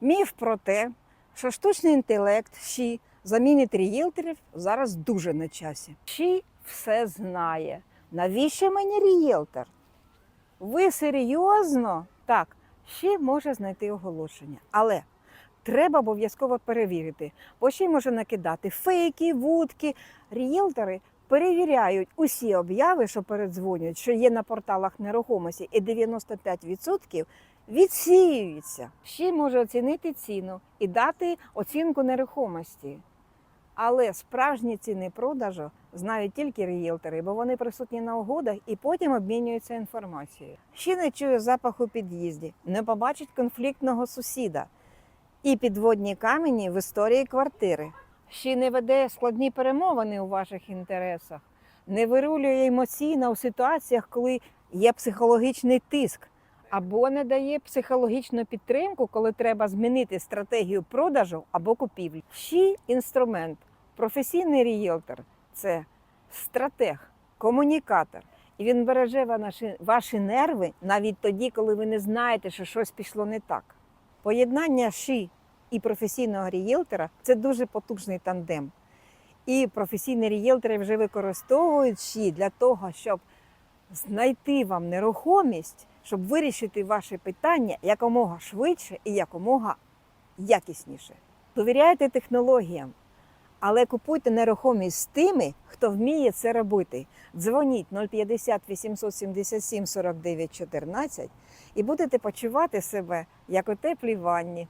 Міф про те, що штучний інтелект ЩІ замінить рієлторів зараз дуже на часі. ЩІ все знає. Навіщо мені рієлтор? Ви серйозно? Так, ще може знайти оголошення, але треба обов'язково перевірити, бо ще може накидати фейки, вудки. Рієлтори перевіряють усі обяви, що передзвонюють, що є на порталах нерухомості, і 95% відсіюються. Ще може оцінити ціну і дати оцінку нерухомості. Але справжні ціни продажу знають тільки рієлтори, бо вони присутні на угодах і потім обмінюються інформацією. Ще не чує запах у під'їзді, не побачить конфліктного сусіда і підводні камені в історії квартири. Ще не веде складні перемовини у ваших інтересах, не вирулює емоційно у ситуаціях, коли є психологічний тиск, або не дає психологічну підтримку, коли треба змінити стратегію продажу або купівлі. Ще інструмент, професійний рієлтор це стратег, комунікатор. І він береже ваші, нерви навіть тоді, коли ви не знаєте, що щось пішло не так. Поєднання ші і професійного рієлтора це дуже потужний тандем. І професійні рієлтори вже використовують для того, щоб знайти вам нерухомість, щоб вирішити ваші питання якомога швидше і якомога якісніше. Довіряйте технологіям, але купуйте нерухомість з тими, хто вміє це робити. Дзвоніть 050 877 49 14 і будете почувати себе як у теплій ванні.